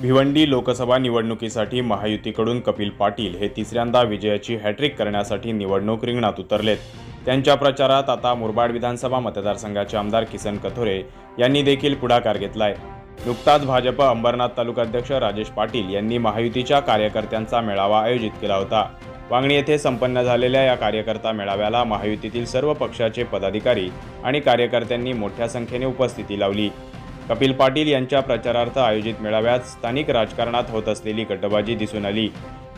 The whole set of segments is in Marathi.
भिवंडी लोकसभा निवडणुकीसाठी महायुतीकडून कपिल पाटील हे तिसऱ्यांदा विजयाची हॅट्रिक करण्यासाठी निवडणूक रिंगणात उतरलेत. त्यांच्या प्रचारात आता मुरबाड विधानसभा मतदारसंघाचे आमदार किसन कथोरे यांनी देखील पुढाकार घेतलाय. नुकताच भाजप अंबरनाथ तालुकाध्यक्ष राजेश पाटील यांनी महायुतीच्या कार्यकर्त्यांचा मेळावा आयोजित केला होता. वांगणी येथे संपन्न झालेल्या या कार्यकर्ता मेळाव्याला महायुतीतील सर्व पक्षाचे पदाधिकारी आणि कार्यकर्त्यांनी मोठ्या संख्येने उपस्थिती लावली. कपिल पाटील यांच्या प्रचारार्थ आयोजित मेळाव्यात स्थानिक राजकारणात होत असलेली गटबाजी दिसून आली.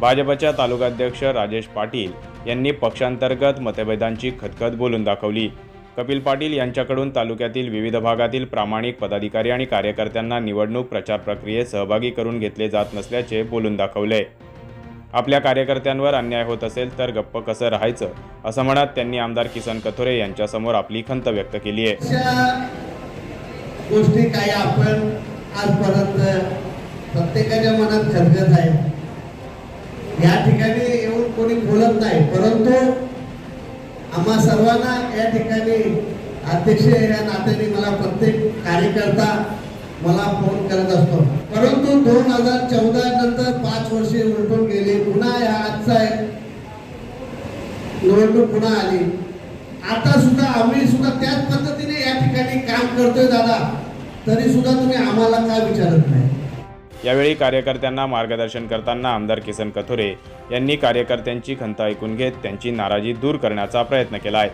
भाजपच्या तालुकाध्यक्ष राजेश पाटील यांनी पक्षांतर्गत मतभेदांची खतखत बोलून दाखवली. कपिल पाटील यांच्याकडून तालुक्यातील विविध भागातील प्रामाणिक पदाधिकारी आणि कार्यकर्त्यांना निवडणूक प्रचार प्रक्रियेत सहभागी करून घेतले जात नसल्याचे बोलून दाखवले. आपल्या कार्यकर्त्यांवर अन्याय होत असेल तर गप्प कसं राहायचं? असं म्हणत त्यांनी आमदार किसन कथोरे यांच्यासमोर आपली खंत व्यक्त केली आहे. गोष्टी काही आपण आजपर्यंत प्रत्येकाच्या मनात खरगत आहे. या ठिकाणी येऊन कोणी बोलत नाही परंतु आम्हा सर्वांना या ठिकाणी अध्यक्ष या नात्याने मला प्रत्येक कार्यकर्ता मला फोन करत असतो. परंतु दोन हजार चौदा नंतर पाच वर्षे उलटून गेले पुन्हा या आजचा निवडणूक पुन्हा आली आता सुद्धा आम्ही सुद्धा त्याच पद्धतीने या ठिकाणी काम करतोय दादा तरी सुद्धा तुम्ही आम्हाला काय विचारत नाही. यावेळी कार्यकर्त्यांना मार्गदर्शन करताना आमदार किसन कथोरे यांनी कार्यकर्त्यांची खंत ऐकून घेत त्यांची नाराजी दूर करण्याचा प्रयत्न केला आहे.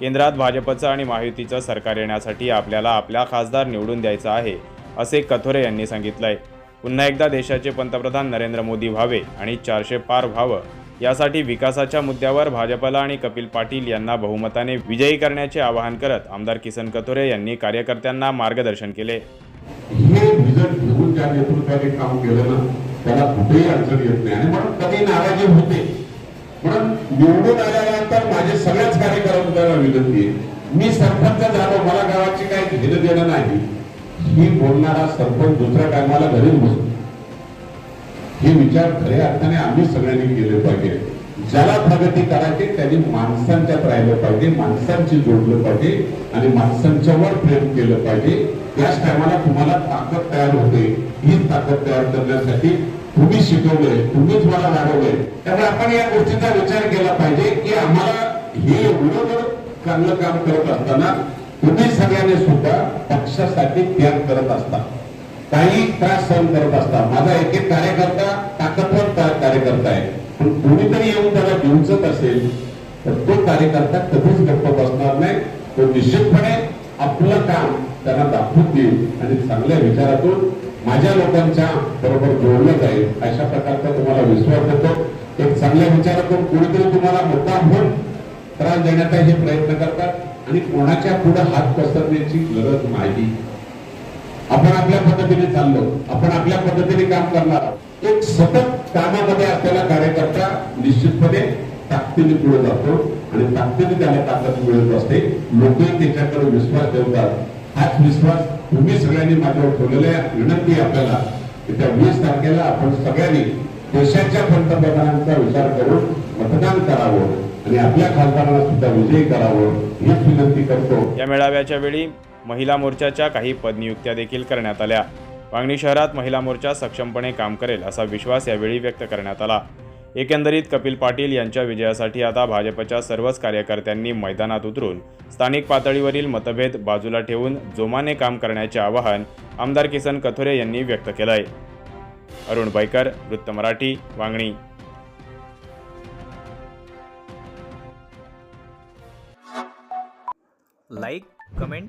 केंद्रात भाजपचं आणि महायुतीचं सरकार येण्यासाठी आपल्याला आपला खासदार निवडून द्यायचा आहे असे कथोरे यांनी सांगितलंय. पुन्हा एकदा देशाचे पंतप्रधान नरेंद्र मोदी व्हावे आणि चारशे पार व्हावं यासाठी विकासाच्या मुद्द्यावर भाजपला आणि कपिल पाटील यांना बहुमताने विजयी करण्याचे आवाहन करत आमदार किसन कथोरे यांनी कार्यकर्त्यांना मार्गदर्शन केले. हे विजन घेऊन ज्या नेतृत्वाने काम केलं ना त्याला कुठेही अडचण येत नाही. आणि म्हणून कधी नाराजी होते. म्हणून निवडून आल्यानंतर माझे सगळ्याच कार्यकर्त्यांना विनंती आहे मी सरपंच झालो मला गावाची काही घेणं देणं नाही. ही बोलणारा सरपंच दुसऱ्या टायमाला घरी बसतो. हे विचार खऱ्या अर्थाने आम्ही सगळ्यांनी केले पाहिजे. ज्याला प्रगती करायची त्यांनी माणसांच्यात राहिलं पाहिजे माणसांची जोडलं पाहिजे आणि माणसांच्यावर प्रेम केलं पाहिजे. याच टायमाला तुम्हाला ताकद तयार होते. ही ताकद तयार करण्यासाठी तुम्ही शिकवलंय तुम्हीच मला वाढवलंय त्यामुळे आपण या गोष्टीचा विचार केला पाहिजे की आम्हाला हे एवढं जर चांगलं काम करत असताना तुम्ही सगळ्यांनी सुद्धा पक्षासाठी त्याग करत असता. काही त्रास सहन करत असता माझा एक एक कार्यकर्ता ताकदवर कार्यकर्ता आहे. पण कोणीतरी येऊन त्याला घेऊनच असेल तर तो कार्यकर्ता कधीच गप्प बसणार नाही. तो निश्चितपणे आपलं काम त्यांना दाखवून देईल आणि चांगल्या विचारातून माझ्या लोकांच्या बरोबर जोडलं जाईल. अशा प्रकारचा तुम्हाला विश्वास देतो एक चांगल्या विचारातून कुणीतरी तुम्हाला मुद्दा होऊन त्रास देण्याचा हे प्रयत्न करतात आणि कोणाच्या पुढे हात पसरण्याची गरज नाही. आपण आपल्या पद्धतीने चाललो आपण आपल्या पद्धतीने काम करणार आहोत. एक सतत कामामध्ये असलेला कार्यकर्ता निश्चितपणे ताकदीने पुढे जातो आणि ताकदीने त्याला ताकद मिळत असते. लोकही त्याच्याकडे विश्वास ठेवतात. हाच विश्वास तुम्ही सगळ्यांनी माझ्यावर ठेवलेला विनंती आपल्याला की त्या वीस तारखेला आपण सगळ्यांनी देशाच्या पंतप्रधानांचा विचार करून मतदान करावं आणि आपल्या खासदारांना सुद्धा विजयी करावं हीच विनंती करतो. या मेळाव्याच्या वेळी महिला मोर्चाच्या काही पदनियुक्त्या देखील करण्यात आल्या. वांगणी शहरात महिला मोर्चा सक्षमपणे काम करेल असा विश्वास यावेळी व्यक्त करण्यात आला. एकंदरीत कपिल पाटील यांच्या विजयासाठी आता भाजपच्या सर्वच कार्यकर्त्यांनी मैदानात उतरून स्थानिक पातळीवरील मतभेद बाजूला ठेवून जोमाने काम करण्याचे आवाहन आमदार किसन कथोरे यांनी व्यक्त केलं आहे अरुण बैकर वृत्त Marathi Vangani. Like comment